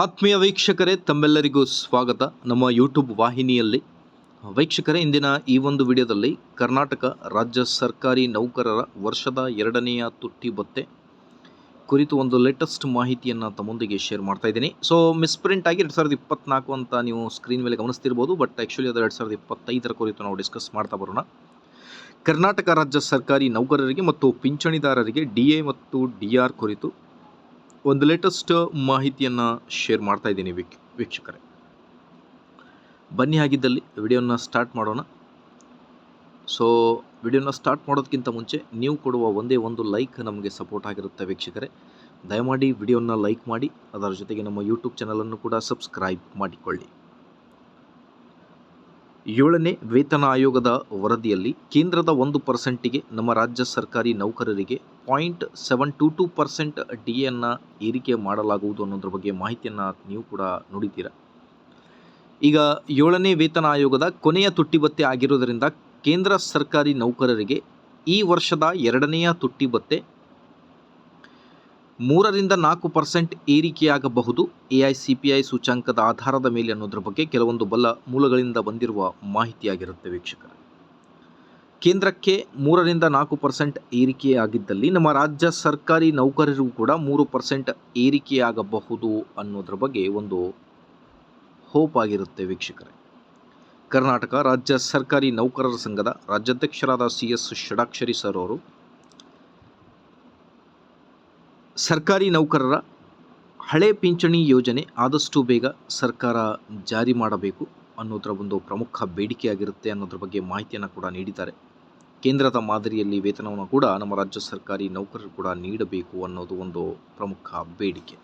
ಆತ್ಮೀಯ ವೀಕ್ಷಕರೇ, ತಮ್ಮೆಲ್ಲರಿಗೂ ಸ್ವಾಗತ. ನಮ್ಮ ಯೂಟ್ಯೂಬ್ ವಾಹಿನಿಯಲ್ಲಿ. ವೀಕ್ಷಕರೇ, ಇಂದಿನ ಈ ಒಂದು ವಿಡಿಯೋದಲ್ಲಿ ಕರ್ನಾಟಕ ರಾಜ್ಯ ಸರ್ಕಾರಿ ನೌಕರರ ವರ್ಷದ ಎರಡನೆಯ ತುಟ್ಟಿ ಬತ್ತೆ ಕುರಿತು ಒಂದು ಲೇಟೆಸ್ಟ್ ಮಾಹಿತಿಯನ್ನು ತಮ್ಮೊಂದಿಗೆ ಶೇರ್ ಮಾಡ್ತಾ ಇದ್ದೀನಿ. ಸೊ ಮಿಸ್ಪ್ರಿಂಟ್ ಆಗಿ ಎರಡು ಸಾವಿರದ ಇಪ್ಪತ್ನಾಲ್ಕು ಅಂತ ನೀವು ಸ್ಕ್ರೀನ್ ಮೇಲೆ ಗಮನಿಸ್ತಿರ್ಬೋದು ಬಟ್ ಆ್ಯಕ್ಚುಲಿ ಅದು ಎರಡು ಸಾವಿರದ ಇಪ್ಪತ್ತೈದರ ಕುರಿತು ನಾವು ಡಿಸ್ಕಸ್ ಮಾಡ್ತಾ ಬರೋಣ. ಕರ್ನಾಟಕ ರಾಜ್ಯ ಸರ್ಕಾರಿ ನೌಕರರಿಗೆ ಮತ್ತು ಪಿಂಚಣಿದಾರರಿಗೆ ಡಿ ಎ ಮತ್ತು ಡಿ ಆರ್ ಕುರಿತು ಒಂದು ಲೇಟೆಸ್ಟ್ ಮಾಹಿತಿಯನ್ನು ಶೇರ್ ಮಾಡ್ತಾ ಇದ್ದೀನಿ ವೀಕ್, ವೀಕ್ಷಕರೇ. ಬನ್ನಿ ಆಗಿದ್ದಲ್ಲಿ ವಿಡಿಯೋನ ಸ್ಟಾರ್ಟ್ ಮಾಡೋಣ. ಸೊ ವಿಡಿಯೋನ ಸ್ಟಾರ್ಟ್ ಮಾಡೋದಕ್ಕಿಂತ ಮುಂಚೆ ನೀವು ಕೊಡುವ ಒಂದೇ ಒಂದು ಲೈಕ್ ನಮಗೆ ಸಪೋರ್ಟ್ ಆಗಿರುತ್ತೆ ವೀಕ್ಷಕರೇ. ದಯಮಾಡಿ ವಿಡಿಯೋನ ಲೈಕ್ ಮಾಡಿ, ಅದರ ಜೊತೆಗೆ ನಮ್ಮ ಯೂಟ್ಯೂಬ್ ಚಾನಲನ್ನು ಕೂಡ ಸಬ್ಸ್ಕ್ರೈಬ್ ಮಾಡಿಕೊಳ್ಳಿ. ಏಳನೇ ವೇತನ ಆಯೋಗದ ವರದಿಯಲ್ಲಿ ಕೇಂದ್ರದ ಒಂದು ಪರ್ಸೆಂಟಿಗೆ ನಮ್ಮ ರಾಜ್ಯ ಸರ್ಕಾರಿ ನೌಕರರಿಗೆ point seven two two percent D ಏರಿಕೆ ಮಾಡಲಾಗುವುದು ಅನ್ನೋದ್ರ ಬಗ್ಗೆ ಮಾಹಿತಿಯನ್ನು ನೀವು ಕೂಡ ನೋಡಿದ್ದೀರಾ? ಈಗ ಏಳನೇ ವೇತನ ಆಯೋಗದ ಕೊನೆಯ ತುಟ್ಟಿಬತ್ತೆ ಆಗಿರೋದರಿಂದ ಕೇಂದ್ರ ಸರ್ಕಾರಿ ನೌಕರರಿಗೆ ಈ ವರ್ಷದ ಎರಡನೆಯ ತುಟ್ಟಿ ಭತ್ಯೆ ಮೂರರಿಂದ ನಾಲ್ಕು percent ಏರಿಕೆಯಾಗಬಹುದು. A I C P I ಸೂಚಾಂಕದ ಆಧಾರದ ಮೇಲೆ ಅನ್ನೋದ್ರ ಬಗ್ಗೆ ಕೆಲವೊಂದು ಬಲ ಮೂಲಗಳಿಂದ ಬಂದಿರುವ ಮಾಹಿತಿಯಾಗಿರುತ್ತೆ ವೀಕ್ಷಕರೇ. ಕೇಂದ್ರಕ್ಕೆ ಮೂರರಿಂದ ನಾಲ್ಕು ಪರ್ಸೆಂಟ್ ಏರಿಕೆಯಾಗಿದ್ದಲ್ಲಿ ನಮ್ಮ ರಾಜ್ಯ ಸರ್ಕಾರಿ ನೌಕರರು ಕೂಡ ಮೂರು ಪರ್ಸೆಂಟ್ ಏರಿಕೆಯಾಗಬಹುದು ಅನ್ನೋದ್ರ ಬಗ್ಗೆ ಒಂದು ಹೋಪ್ ಆಗಿರುತ್ತೆ ವೀಕ್ಷಕರೇ. ಕರ್ನಾಟಕ ರಾಜ್ಯ ಸರ್ಕಾರಿ ನೌಕರರ ಸಂಘದ ರಾಜ್ಯಾಧ್ಯಕ್ಷರಾದ ಸಿ ಎಸ್ ಷಡಾಕ್ಷರಿ ಸರ್ ಅವರು ಸರ್ಕಾರಿ ನೌಕರರ ಹಳೆ ಪಿಂಚಣಿ ಯೋಜನೆ ಆದಷ್ಟು ಬೇಗ ಸರ್ಕಾರ ಜಾರಿ ಮಾಡಬೇಕು ಅನ್ನೋದರ ಒಂದು ಪ್ರಮುಖ ಬೇಡಿಕೆಯಾಗಿರುತ್ತೆ ಅನ್ನೋದ್ರ ಬಗ್ಗೆ ಮಾಹಿತಿಯನ್ನು ಕೂಡ ನೀಡಿದ್ದಾರೆ. ಕೇಂದ್ರದ ಮಾದರಿಯಲ್ಲಿ ವೇತನವನ್ನು ಕೂಡ ನಮ್ಮ ರಾಜ್ಯ ಸರ್ಕಾರಿ ನೌಕರರು ಕೂಡ ನೀಡಬೇಕು ಅನ್ನೋದು ಒಂದು ಪ್ರಮುಖ ಬೇಡಿಕೆ.